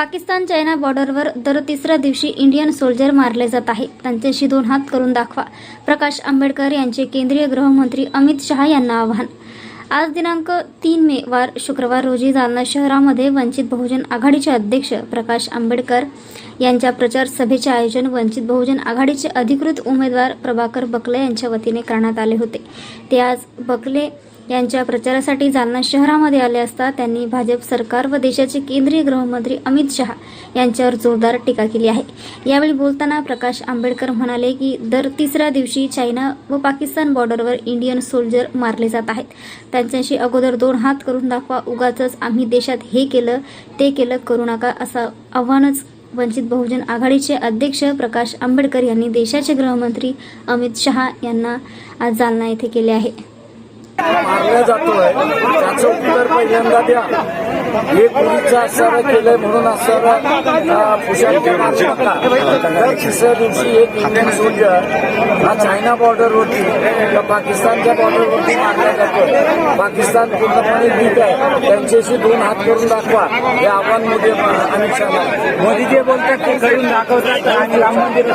Pakistan China बॉर्डरवर दर तिसऱ्या दिवशी इंडियन सोल्जर मारले जात आहे. त्यांच्याशी दोन हात करून दाखवा. प्रकाश आंबेडकर यांचे केंद्रीय गृहमंत्री अमित शहा यांना आव्हान. आज दिनांक तीन मे वार शुक्रवार रोजी जालना शहरामध्ये वंचित बहुजन आघाडीचे अध्यक्ष प्रकाश आंबेडकर यांच्या प्रचार सभेचे आयोजन वंचित बहुजन आघाडीचे अधिकृत उमेदवार प्रभाकर बकले यांच्या वतीने करण्यात आले होते. ते आज बकले यांच्या प्रचारासाठी जालना शहरामध्ये आले असता त्यांनी भाजप सरकार व देशाचे केंद्रीय गृहमंत्री अमित शहा यांच्यावर जोरदार टीका केली आहे. यावेळी बोलताना प्रकाश आंबेडकर म्हणाले की दर तिसऱ्या दिवशी चायना व पाकिस्तान बॉर्डरवर इंडियन सोल्जर मारले जात आहेत. त्यांच्याशी अगोदर दोन हात करून दाखवा उगाच आम्ही देशात हे केलं ते केलं करू नका असं आव्हानच वंचित बहुजन आघाडीचे अध्यक्ष प्रकाश आंबेडकर यांनी देशाचे गृहमंत्री अमित शहा यांना आज जालना येथे केले आहे. मारला जातोय. त्याचं उत्तर पहिल्यांदा द्या. हे पोलीसचं असं केलंय म्हणून असं पुशांच्या दर तिसऱ्या दिवशी एक इंडियन सोल्जर हा चायना बॉर्डरवरती किंवा पाकिस्तानच्या बॉर्डरवरती मारला जातोय. पाकिस्तान पूर्णपणे वीक आहे. त्यांच्याशी दोन हात करून दाखवा. हे आव्हान मोदी अमित शहा मोदी जे बोलतात ते करून दाखवतात आणि राम मंदिर